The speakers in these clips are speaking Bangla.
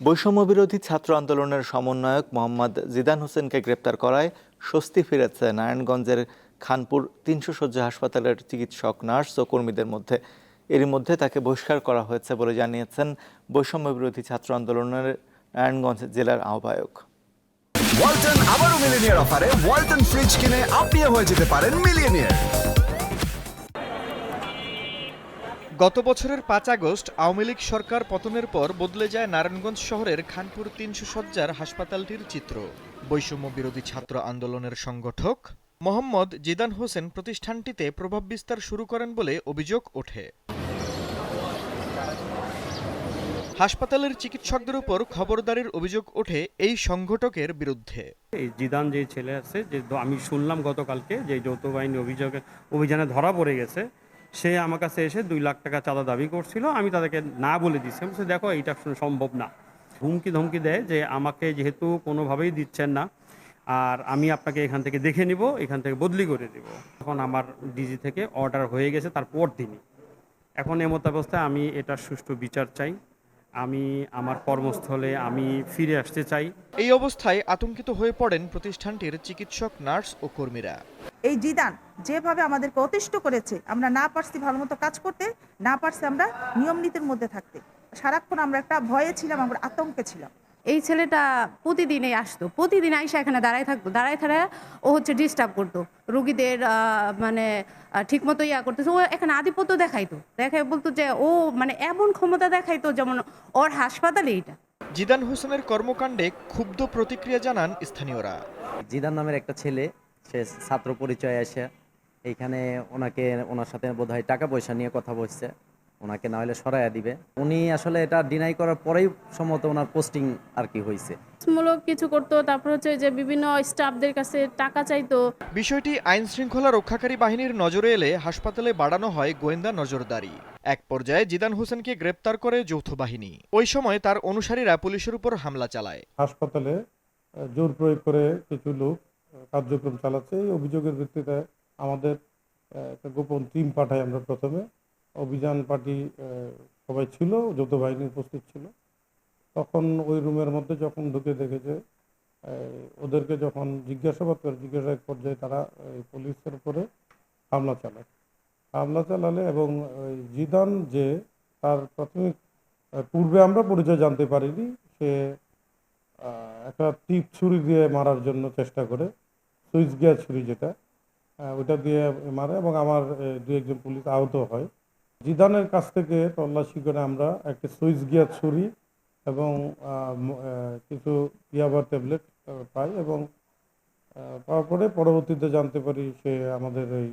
বৈষম্য বিরোধী ছাত্র আন্দোলনের সমন্বয়ক মোহাম্মদ জিদান হোসেনকে গ্রেপ্তার করায় স্বস্তি ফিরেছে নারায়ণগঞ্জের খানপুর তিনশো শয্যা হাসপাতালের চিকিৎসক, নার্স ও কর্মীদের মধ্যে। এরই মধ্যে তাকে বহিষ্কার করা হয়েছে বলে জানিয়েছেন বৈষম্য বিরোধী ছাত্র আন্দোলনের নারায়ণগঞ্জ জেলার আহ্বায়ক। ওয়ালটন আবারও মিলিনিয়ার অফারে ওয়ালটন ফ্রিজ কিনে আপনিও হয়ে যেতে পারেন মিলিয়নিয়ার। গত বছরের পাঁচ আগস্ট আওয়ামী লীগ সরকার পতনের পর বদলে যায় নারায়ণগঞ্জ শহরের খানপুর তিনশো সজ্জার হাসপাতালটির চিত্র। বৈষম্য বিরোধী ছাত্র আন্দোলনের সংগঠক মোহাম্মদ জিদান হোসেন প্রতিষ্ঠানটিতে প্রভাব বিস্তার শুরু করেন বলে অভিযোগ ওঠে। হাসপাতালের চিকিৎসকদের উপর খবরদারির অভিযোগ ওঠে এই সংগঠকের বিরুদ্ধে। এই জিদান যে ছেলে আছে, যে আমি শুনলাম গতকালকে যে যৌথ বাহিনী অভিযোগে অভিযানে ধরা পড়ে গেছে। সে আমার কাছে এসে দুই লাখ টাকা চাঁদা দাবি করছিল। আমি তাদেরকে না বলে দিচ্ছি আমি দেখো, এইটা সম্ভব না। হুমকি ধমকি দেয় যে, আমাকে যেহেতু কোনোভাবেই দিচ্ছেন না, আর আমি আপনাকে এখান থেকে দেখে নিব, এখান থেকে বদলি করে দিব। এখন আমার ডিজি থেকে অর্ডার হয়ে গেছে তারপর দিনই এখন এমত অবস্থায় আমি এটা সুষ্ঠু বিচার চাই। আমি আমার কর্মস্থলে আমি ফিরে আসতে চাই। এই অবস্থায় আতঙ্কিত হয়ে পড়েন প্রতিষ্ঠানটির চিকিৎসক নার্স ও কর্মীরা। এই জিদান যেভাবে আমাদেরকে অতিষ্ঠ করেছে আমরা না পারছি ভালো মতো কাজ করতে না পারছি আমরা নিয়ম নীতির মধ্যে থাকতে। সারাক্ষণ আমরা একটা ভয়ে ছিলাম আমরা আতঙ্কে ছিলাম। এই ছেলেটা প্রতিদিনই আসতো প্রতিদিন আইসা এখানে দাঁড়ায় থাকতো দাঁড়ায় থাকা ও হচ্ছে ডিস্টার্ব করতো। রুগীদের মানে ঠিক মতো ইয়া করতেছে ও এখানে আধিপত্য দেখাইতো দেখাই বলতো যে ও মানে এমন ক্ষমতা দেখাইতো যেমন ওর হাসপাতালে এইটা। জিদান হোসেনের কর্মকাণ্ডে ক্ষুব্ধ প্রতিক্রিয়া জানান স্থানীয়রা। জিদান নামের একটা ছেলে সে ছাত্র পরিচয় আসে এইখানে ওনাকে ওনার সাথে বোধহয় টাকা পয়সা নিয়ে কথা বলছে। ওনাকে না হলে সরাইয়া দিবে। উনি আসলে এটা ডিনাই করার পরেই সম্ভবত ওনার পোস্টিং আর কি হয়েছে মূলক কিছু করতো তারপর হচ্ছে যে বিভিন্ন স্টাফদের কাছে টাকা চাইতো। বিষয়টি আইন শৃঙ্খলা রক্ষাকারী বাহিনীর নজরে এলে হাসপাতালে বাড়ানো হয় গোয়েন্দা নজরদারি। এক পর্যায়ে জিদান হোসেনকে গ্রেপ্তার করে যৌথ বাহিনী। ওই সময় তার অনুসারীরা পুলিশের উপর হামলা চালায়। হাসপাতালে জোর প্রয়োগ করে কিছু লোক কার্যক্রম চালাচ্ছে। এই অভিযোগের ভিত্তিতে আমাদের আহ, একটা গোপন টিম পাঠাই আমরা প্রথমে। অভিযান পার্টি সবাই ছিল, যৌথ বাহিনী উপস্থিত ছিল। তখন ওই রুমের মধ্যে যখন ঢুকে দেখেছে ওদেরকে যখন জিজ্ঞাসাবাদ করে জিজ্ঞাসার পর্যায়ে তারা পুলিশের উপরে হামলা চালায়। হামলা চালালে এবং জিদান যে তার প্রাথমিক পূর্বে আমরা পরিচয় জানতে পারিনি, সে একটা টিপ ছুরি দিয়ে মারার জন্য চেষ্টা করে, সুইচ গিয়ার ছুরি যেটা ওটা দিয়ে মারে এবং আমার দু একজন পুলিশ আহত হয়। জিদানের কাছ থেকে তল্লাশি করে আমরা একটি সুইচ গিয়ার ছুরি এবং কিছু ইয়াবার ট্যাবলেট পাই এবং আহ, পাওয়ার পরে পরবর্তীতে জানতে পারি সে আমাদের এই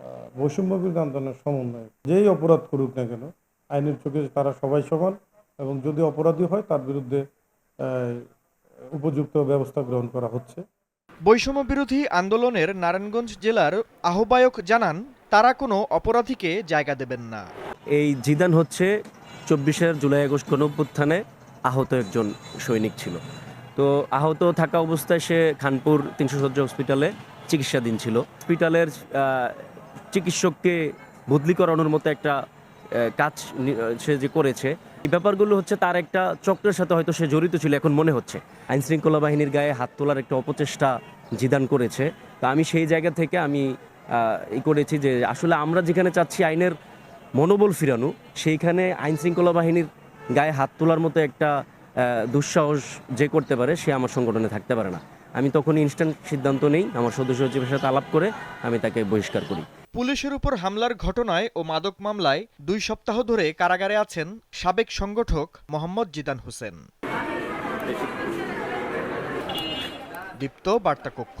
আহ, বৈষম্য বিরোধী আন্দোলনের সমন্বয় যেই অপরাধ করুক না কেন আইনের চোখে তারা সবাই সমান এবং যদি অপরাধী হয় তার বিরুদ্ধে উপযুক্ত ব্যবস্থা গ্রহণ করা হচ্ছে। বৈষম্য বিরোধী আন্দোলনের নারায়ণগঞ্জ জেলার আহ্বায়ক জানান তারা কোনো অপরাধীকে জায়গা দেবেন না। এই জিদান হচ্ছে চব্বিশের জুলাই আগস্ট গণঅভ্যুত্থানে আহত একজন সৈনিক ছিল। তো আহত থাকা অবস্থায় সে খানপুর তিনশো সজ্জা হসপিটালে চিকিৎসাধীন ছিল। হসপিটালের চিকিৎসককে বদলি করানোর মতো একটা কাজ সে যে করেছে, এই ব্যাপারগুলো হচ্ছে তার একটা চক্রের সাথে হয়তো সে জড়িত ছিল এখন মনে হচ্ছে। আইন শৃঙ্খলা বাহিনীর গায়ে হাত তোলার একটা অপচেষ্টা জিদান করেছে। তা আমি সেই জায়গা থেকে আমি ই করেছি যে আসলে আমরা যেখানে চাচ্ছি আইনের মনোবল ফিরানো, সেইখানে আইন শৃঙ্খলা বাহিনীর গায়ে হাত তোলার মতো একটা দুঃসাহস যে করতে পারে, সে আমার সংগঠনে থাকতে পারে না। আমি তখন ইনস্ট্যান্ট সিদ্ধান্ত নেই, আমার সদস্য সচিবের সাথে আলাপ করে আমি তাকে বহিষ্কার করি। পুলিশের উপর হামলার ঘটনায় ও মাদক মামলায় দুই সপ্তাহ ধরে কারাগারে আছেন সাবেক সংগঠক মোহাম্মদ জিদান হোসেন। দীপ্ত বার্তা কক্ষ